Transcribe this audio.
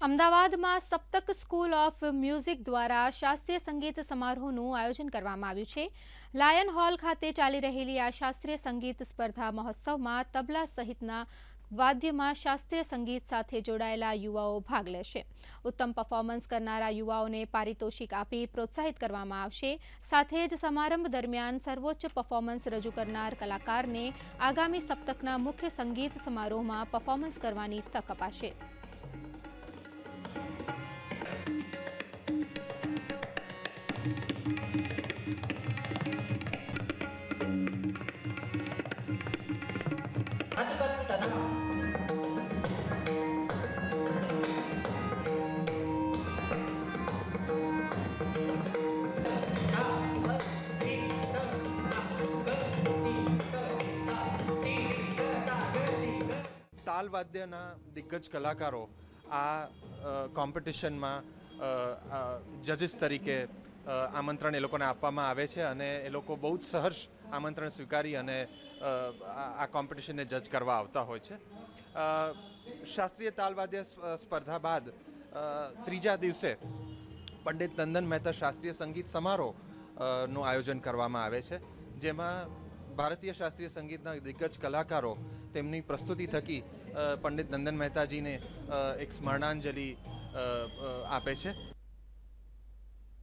અમદાવાદમાં Saptak school of music દ્વારા શાસ્ત્રીય સંગીત સમારોહનું આયોજન કરવામાં આવ્યું છે. લાયન હોલ ખાતે ચાલી રહેલી આ શાસ્ત્રીય સંગીત સ્પર્ધા મહોત્સવમાં તબલા સહિતના વાદ્યમાં શાસ્ત્રીય સંગીત સાથે જોડાયેલા યુવાઓ ભાગ લેશે. ઉત્તમ પરફોર્મન્સ કરનારા યુવાઓને પારિતોષિક આપી પ્રોત્સાહિત કરવામાં આવશે. સાથે જ સમારંભ દરમિયાન સર્વોચ્ચ પરફોર્મન્સ રજૂ કરનાર કલાકારને આગામી સપ્તકના મુખ્ય સંગીત સમારોહમાં પરફોર્મન્સ કરવાની તક અપાશે. તાલવાદ્યના દિગ્ગજ કલાકારો આ કોમ્પિટિશનમાં જજીસ તરીકે આમંત્રણ એ લોકોને આપવામાં આવે છે અને એ લોકો બહુ જ સહર્ષ આમંત્રણ સ્વીકારી અને આ કોમ્પિટિશનને જજ કરવા આવતા હોય છે. શાસ્ત્રીય તાલવાદ્ય સ્પર્ધા બાદ ત્રીજા દિવસે પંડિત નંદન મહેતા શાસ્ત્રીય સંગીત સમારોહનું આયોજન કરવામાં આવે છે. જેમાં ભારતીય શાસ્ત્રીય સંગીતના દિગ્ગજ કલાકારો તેમની પ્રસ્તુતિ થકી પંડિત નંદન મહેતાજીને એક સ્મરણાંજલિ આપે છે.